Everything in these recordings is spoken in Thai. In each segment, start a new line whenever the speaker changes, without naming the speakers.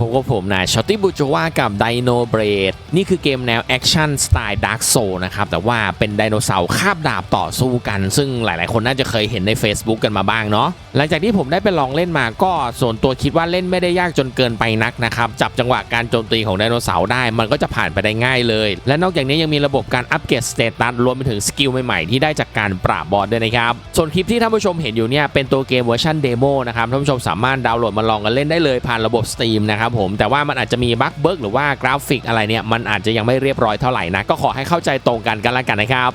พบกับผมนายชอตตี้บูจว่ากับไดโนเบรดนี่คือเกมแนวแอคชั่นสไตล์ดาร์กโซนะครับ แต่ว่าเป็นไดโนเสาร์คาบดาบต่อสู้กัน ซึ่งหลายๆ คนน่าจะเคยเห็นใน Facebook กันมาบ้างเนาะหลังจากที่ผมได้ไปลองเล่นมาก็ส่วนตัวคิดว่าเล่นไม่ได้ยากจนเกินไปนักนะครับ จับจังหวะการโจมตีของไดโนเสาร์ได้ มันก็จะผ่านไปได้ง่ายเลย และนอกจากนี้ยังมีระบบการอัปเกรดสเตตัสรวมไปถึงสกิลใหม่ๆที่ได้จากการปราบบอสด้วยนะครับส่วนคลิปที่ท่านผู้ชมเห็นอยู่เนี่ยเป็นตัวเกมเวอร์ชันเดโมนะครับท่านผู้ชมสามารถดาวน์โหลดมาลองกันเล่นได้เลยผ่านระบบ Steam นะครับผมแต่ว่ามันอาจจะมีบั๊กเบิร์กหรือว่ากราฟิกอะไรเนี่ยมันอาจจะยังไม่เรียบร้อยเท่าไหร่นะก็ขอให้เข้าใจตรงกันกันละกันนะครับ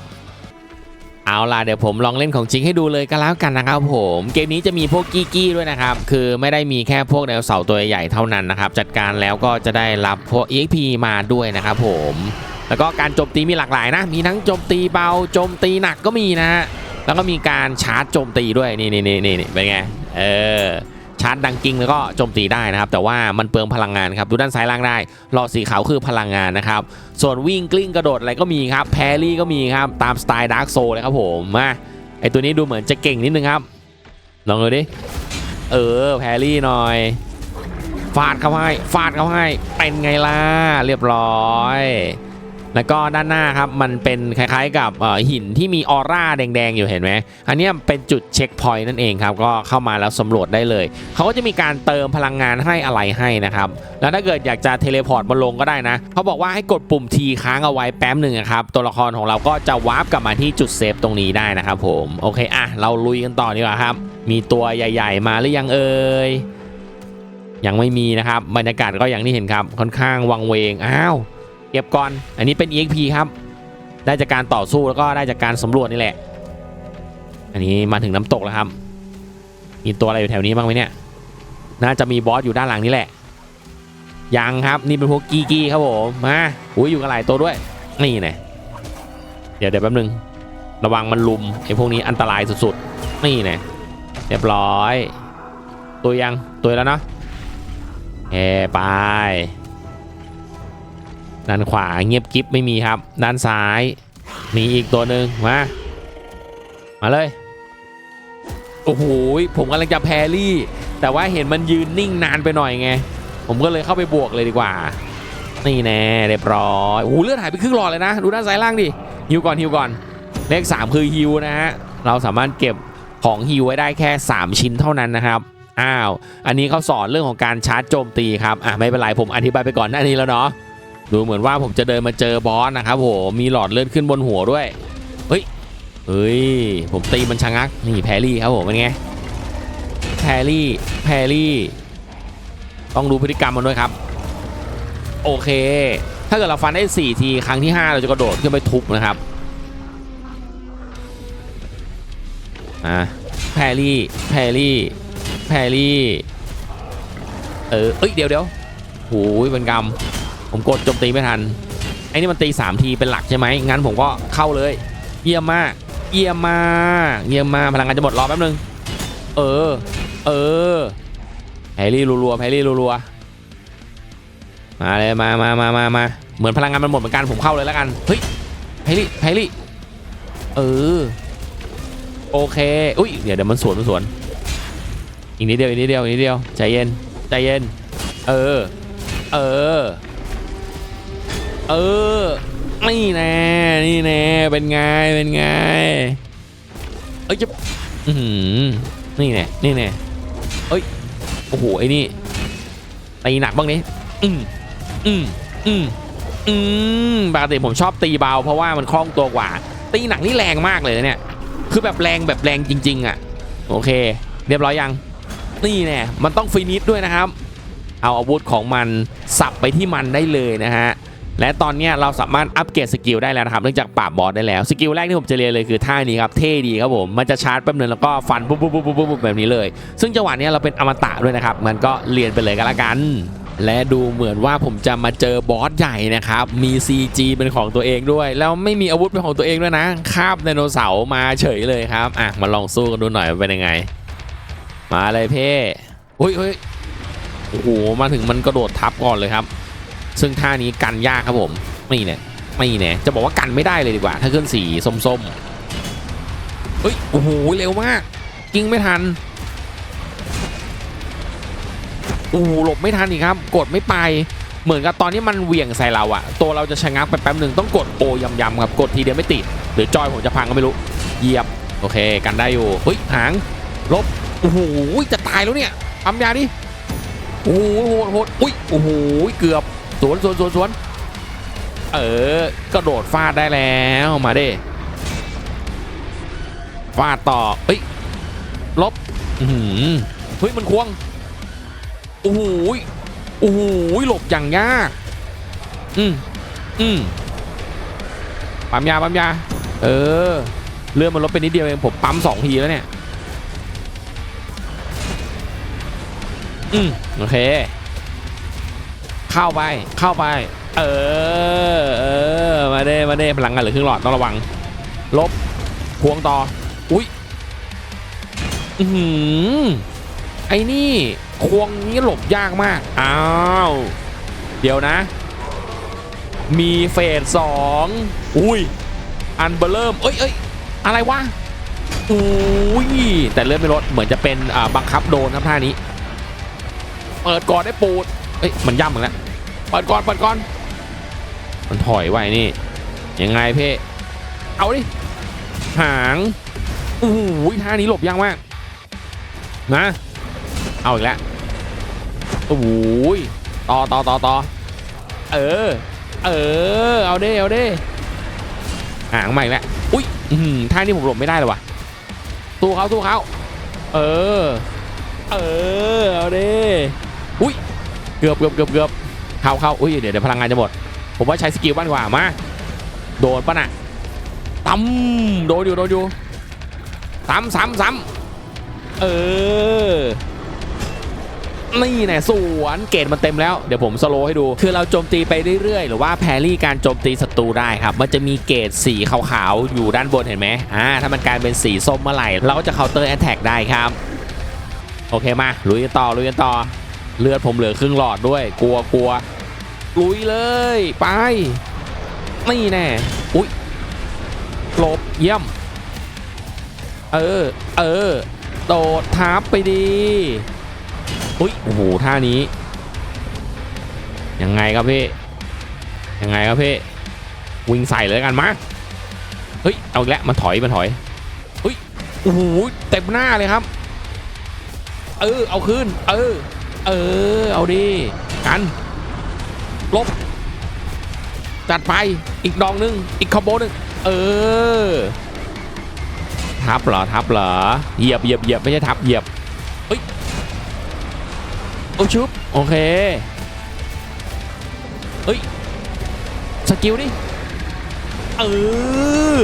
เอาล่ะเดี๋ยวผมลองเล่นของจริงให้ดูเลยก็แล้วกันนะครับผมเกมนี้จะมีพวกกี้กี้ด้วยนะครับคือไม่ได้มีแค่พวกไดโนเสาร์ตัวใหญ่เท่านั้นนะครับจัดการแล้วก็จะได้รับพวก EXP มาด้วยนะครับผมแล้วก็การโจมตีมีหลากหลายนะ มีทั้งโจมตีเบาโจมตีหนักก็มีนะฮะแล้วก็มีการชาร์จโจมตีด้วยนี่นี่นี่นี่เป็นไงเออาร์จดังกิงแล้วก็โจมตีได้นะครับ แต่ว่ามันเปลืองพลังงานครับ ดูด้านซ้ายล่างได้หลอดสีขาวคือพลังงานนะครับ ส่วนวิ่งกลิ้งกระโดดอะไรก็มีครับ แพรี่ก็มีครับ ตามสไตล์ดาร์กโซเลยครับผมมาไอตัวนี้ดูเหมือนจะเก่งนิดนึงครับ ลองดูดิ เออ แพรรี่หน่อย ฟาดเข้าให้ ฟาดเข้าให้ เป็นไงล่ะ เรียบร้อย แล้วก็ด้านหน้าครับมันเป็นคล้ายๆกับหินที่มีออร่าแดงๆอยู่เห็นไหมอันนี้เป็นจุดเช็คพอยต์นั่นเองครับก็เข้ามาแล้วสำรวจได้เลยเขาก็จะมีการเติมพลังงานให้อะไรให้นะครับแล้วถ้าเกิดอยากจะเทเลพอร์ตมาลงก็ได้นะเขาบอกว่าให้กดปุ่มทีค้างเอาไว้แป๊บหนึ่งครับตัวละครของเราก็จะวาร์ปกลับมาที่จุดเซฟตรงนี้ได้นะครับผมโอเคอะเราลุยกันต่อดีกว่าครับมีตัวใหญ่ ๆ มาหรือยังเอ่ยยังไม่มีนะครับบรรยากาศก็อย่างที่เห็นครับค่อนข้างวังเวงอ้าว เก็บก่อน อันนี้เป็น EXP ครับ ได้จากการต่อสู้แล้วก็ได้จากการสำรวจนี่แหละ อันนี้มาถึงน้ำตกแล้วครับ มีตัวอะไรอยู่แถวนี้บ้างไหมเนี่ย น่าจะมีบอสอยู่ด้านหลังนี่แหละ ยังครับ นี่เป็นพวกกีกี้ครับผม มาอุ้ยอยู่กันหลายตัวด้วย นี่ไงเดี๋ยวเดี๋ยวแป๊บนึง ระวังมันลุมไอ้พวกนี้อันตรายสุดๆ นี่ไงเรียบร้อย ตัวยัง ตัวแล้วเนาะเอไป ด้านขวาเงียบกิ๊บไม่มีครับ ด้านซ้าย มีอีกตัวหนึ่งมา มาเลย โอ้โหผมกำลังจะแพรี่ แต่ว่าเห็นมันยืนนิ่งนานไปหน่อยไง ผมก็เลยเข้าไปบวกเลยดีกว่า นี่แน่เรียบร้อยโอ้โหเลือดหายไปครึ่งหลอดเลยนะ ดูด้านซ้ายล่างดิฮิวก่อนฮิวก่อน เลข 3 คือฮิวนะฮะ เราสามารถเก็บของฮิวไว้ได้แค่ 3 ชิ้นเท่านั้นนะครับอ้าว อันนี้เขาสอนเรื่องของการชาร์จโจมตีครับ อะไม่เป็นไรผมอธิบายไปก่อนหน้านี้แล้วเนาะ ดูเหมือนว่าผมจะเดินมาเจอบอสนะครับผมมีหลอดเลือดขึ้นบนหัวด้วย เฮ้ย เฮ้ย ผมตีมันชะงัก นี่แพรี่ครับผมเป็นไง แพรี่ แพรี่ ต้องดูพฤติกรรมมันด้วยครับ โอเค ถ้าเกิดเราฟันได้ 4 ทีครั้งที่ 5 เราจะกระโดดขึ้นไปทุบนะครับ อ่าแพรี่ แพรี่ แพรรี่ เออ เอ้ย เดี๋ยวเดี๋ยวโอ้ยเป็นกรรม ผมกดโจมตีไม่ทันไอ้นี่มันตี 3 ทีเป็นหลักใช่ไหมงั้นผมก็เข้าเลยเยี่ยมมากเยี่ยมมากเยี่ยมมากพลังงานจะหมดรอแป๊บนึง เออ เออแพรรี่รัวๆแพรรี่รัวๆมาเลยมามามามามาเหมือนพลังงานมันหมดเหมือนกันผมเข้าเลยแล้วกันเฮ้ยแพรรี่แพรรี่เออโอเคอุ้ยเดี๋ยวเดี๋ยวมันสวนมันสวนอีกนิดเดียวอีกนิดเดียวอีกนิดเดียวใจเย็นใจเย็น เออ เออ เออ นี่แน่ นี่แน่ เป็นไง เป็นไง เอ้ยจะอือหือนี่แน่ นี่แน่ เอ้ย โอ้โห ไอ้นี่ตีหนักบ้างนี้อืมอืมอืมอืมปกติผมชอบตีเบา เพราะว่ามันคล่องตัวกว่า ตีหนักนี่แรงมากเลยเนี่ย คือแบบแรงแบบแรงจริง ๆ อะ โอเค เรียบร้อยยัง นี่แน่ มันต้องฟินิชด้วยนะครับ เอาอาวุธของมันสับไปที่มันได้เลยนะฮะ และตอนนี้เราสามารถอัปเกรดสกิลได้แล้วนะครับเนื่องจากปราบบอสได้แล้วสกิลแรกที่ผมจะเรียนเลยคือท่านี้ครับเท่ดีครับผมมันจะชาร์จแป๊บนึงแล้วก็ฟันปุ๊บปุ๊บปุ๊บปุ๊บแบบนี้เลย ซึ่งจังหวะนี้เราเป็นอมตะด้วยนะครับมันก็เรียนไปเลยกันละกันและดูเหมือนว่าผมจะมาเจอบอสใหญ่นะครับ มี CG เป็นของตัวเองด้วย แล้วไม่มีอาวุธเป็นของตัวเองด้วยนะ คาบไดโนเสาร์มาเฉยเลยครับ อะ มาลองสู้กันดูหน่อยว่าเป็นยังไง มาเลยเพ่เฮ้ยเฮ้ยโอ้โห มาถึงมันกระโดดทับก่อนเลยครับ ซึ่งท่านี้กันยากครับผมไม่เนี่ยไม่เนี่ยจะบอกว่ากันไม่ได้เลยดีกว่า ถ้าขึ้นสีส้มๆเฮ้ยโอ้โหเร็วมากกิ้งไม่ทันออู้หลบไม่ทันอีกครับ กดไม่ไปเหมือนกับตอนที่มันเหวี่ยงใส่เราอะตัวเราจะชะงักไปแป๊บหนึ่งต้องกดโอยำๆครับกดทีเดียวไม่ติด หรือจอยผมจะพังก็ไม่รู้เหยียบโอเคกันได้อยู่เฮ้ยหางลบโอ้โหจะตายแล้วเนี่ยปั๊มยาดิโอ้โหโหดโหดอุ้ยโอ้โหเกือบ สวนสวนสวนสวนเออกระโดดฟาดได้แล้วมาเด้ฟาดต่อเฮ้ยลบอื้อหือเฮ้ยมันควงโอ้โหโอ้โหหลบอย่างยากอืมอืมปั๊มยาปั๊มยา เออเลื่อนมันลดไปนิดเดียวเองผมปั๊มสองทีแล้วเนี่ย อืมโอเค เข้าไป เข้าไป เออ เออ มาเด้ มาเด้ พลังงานเหลือครึ่งหลอดต้องระวัง ลบ พวงต่อ อุ้ย อือหือไอ้นี่ ควงนี้หลบยากมาก อ้าว เดี๋ยวนะ มีเฟสสองอุ้ย อันเบอร์เริ่ม เอ้ยเอ้ยอะไรวะอุ้ย แต่เลื่อนไม่ลดเหมือนจะเป็นบังคับโดนครับท่านี้ เปิดก่อนได้ปูดเอ้ย มันย่ำเหมือนกัน เปิดก่อนเปิดก่อน มันถอยไว้นี่ ยังไงเพ่เอาดิ หางอู้หูท่านี้หลบยากมากนะเอาอีกแล้วโอ้โหยต่อต่อต่อต่อเออ เออ เอาเด้เอาเด้หางใหม่แล้วอุ้ยท่านี้ผมหลบไม่ได้เลยว่ะตู้เขาตู้เขาเออ เออ เอาเดิอุ้ย เกือบเกือบเกือบเกือบ เข้าเข้าอุ้ยเดี๋ยวเดี๋ยวพลังงานจะหมด ผมว่าใช้สกิลบ้างดีกว่ามา โดนปะน่ะตั้มโดนอยู่โดนอยู่ซ้ำซ้ำซ้ำเออนี่แน่สวนเกตมันเต็มแล้วเดี๋ยวผมสโลให้ดู คือเราโจมตีไปเรื่อยๆ หรือว่าแพรี่การโจมตีศัตรูได้ครับ มันจะมีเกตสีขาวๆ อยู่ด้านบนเห็นไหมอ่าถ้ามันกลายเป็นสีส้มเมื่อไหร่ เราก็จะเคาน์เตอร์แอตแท็กได้ครับ โอเคมาลุยกันต่อลุยกันต่อ เลือดผมเหลือครึ่งหลอดด้วย กลัวกลัว ลุยเลย ไป นี่แน่ อุ้ยหลบเยี่ยม เออ เออ โดดทับไปดี อุ้ย โอ้โห ท่านี้ ยังไงครับพี่ ยังไงครับพี่ วิ่งใส่เลยกันมาเฮ้ย เอาอีกแล้วมันถอยมันถอยเฮ้ย โอ้โห เต็มหน้าเลยครับ เออ เอาคืน เออ เออ เอาดิ กัน ลบ จัดไปอีกดองนึง อีกคอมโบนึง เออ ทับเหรอ ทับเหรอ เหยียบเหยียบเหยียบไม่ใช่ทับเหยียบเฮ้ยโอ้ชุบ โอเคเฮ้ย สกิลดิ เออ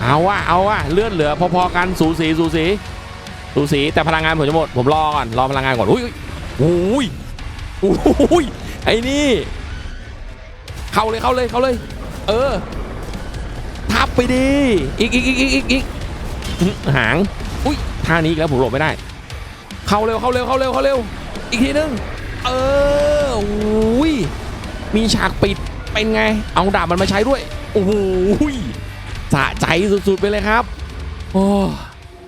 เอาว่ะเอาว่ะเลือดเหลือพอๆกันสูสีสูสีสูสีแต่พลังงานผมจะหมด ผมรอก่อน รอพลังงานก่อน อุ้ยอุ้ยอุ้ยไอ้นี่ เข้าเลยเข้าเลยเข้าเลย เออ ทับไปดี อีกอีกอีกอีกอีกอีกหาง อุ้ยท่านี้อีกแล้วผมหลบไม่ได้ เข้าเร็วเข้าเร็วเข้าเร็วเข้าเร็ว อีกทีนึง เอออุ้ยมีฉากปิดเป็นไง เอาดาบมันมาใช้ด้วย โอ้โหยสะใจสุดๆไปเลยครับ โอ้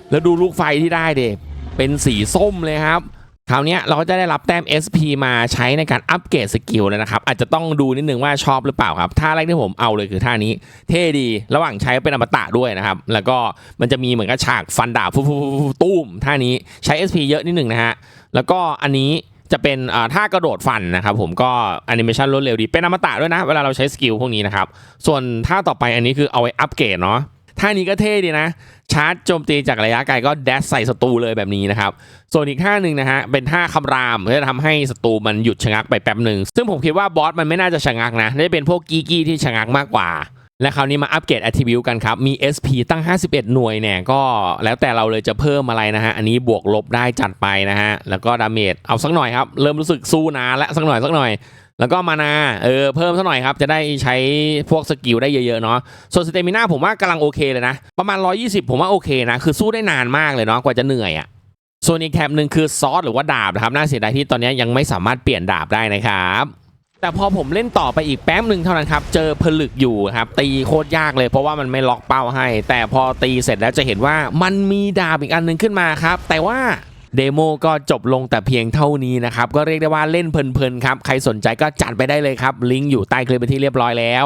แล้วดูลูกไฟที่ได้เด็เป็นสีส้มเลยครับ คราวนี้เราก็จะได้รับแต้ม SP มาใช้ในการอัปเกรดสกิลแล้วนะครับ อาจจะต้องดูนิดนึงว่าชอบหรือเปล่าครับท่าแรกที่ผมเอาเลยคือท่านี้เท่ดี ระหว่างใช้เป็นอมตะด้วยนะครับ แล้วก็มันจะมีเหมือนกับฉากฟันดาบฟุบๆๆตุ้มท่านี้ใช้ SP เยอะนิดนึงนะฮะแล้วก็อันนี้จะเป็นอ่าท่ากระโดดฟันนะครับผมก็แอนิเมชันรวดเร็วดีเป็นอมตะด้วยนะ เวลาเราใช้สกิลพวกนี้นะครับส่วนท่าต่อไปอันนี้คือเอาไว้อัปเกรดเนาะ ท่านี้ก็เท่ดีนะ ชาร์จโจมตีจากระยะไกลก็แดชใส่ศัตรูเลยแบบนี้นะครับ ส่วนอีกท่าหนึ่งนะฮะ เป็นท่าคำรามจะทำให้ศัตรูมันหยุดชะงักไปแป๊บหนึ่ง ซึ่งผมคิดว่าบอสมันไม่น่าจะชะงักนะน่าจะเป็นพวกกีกี้ที่ชะงักมากกว่า และคราวนี้มาอัปเกรด attribute กันครับ มี SP ตั้ง 51 หน่วยเนี่ยก็แล้วแต่เราเลยจะเพิ่มอะไรนะฮะ อันนี้บวกลบได้จัดไปนะฮะ แล้วก็ดาเมจเอาสักหน่อยครับ เริ่มรู้สึกสู้นานและสักหน่อยสักหน่อย แล้วก็มานาเออเพิ่มสักหน่อยครับ จะได้ใช้พวกสกิลได้เยอะๆเนาะส่วนสเตมิน่าผมว่ากำลังโอเคเลยนะ ประมาณ 120 ผมว่าโอเคนะ คือสู้ได้นานมากเลยเนาะกว่าจะเหนื่อยอะ่ะส่วนอีกแท็บหนึ่งคือซอสหรือว่าดาบนะครับน่าเสียดายที่ตอนนี้ยังไม่สามารถเปลี่ยนดาบได้นะครับแต่พอผมเล่นต่อไปอีกแป๊บหนึ่งเท่านั้นครับ เจอผลึกอยู่ครับ ตีโคตรยากเลยเพราะว่ามันไม่ล็อกเป้าให้ แต่พอตีเสร็จแล้วจะเห็นว่ามันมีดาบอีกอันหนึงขึ้นมาครับ แต่ว่า เดโมก็จบลงแต่เพียงเท่านี้นะครับ ก็เรียกได้ว่าเล่นเพลินๆครับ ใครสนใจก็จัดไปได้เลยครับ ลิงก์อยู่ใต้คลิปเป็นที่เรียบร้อยแล้ว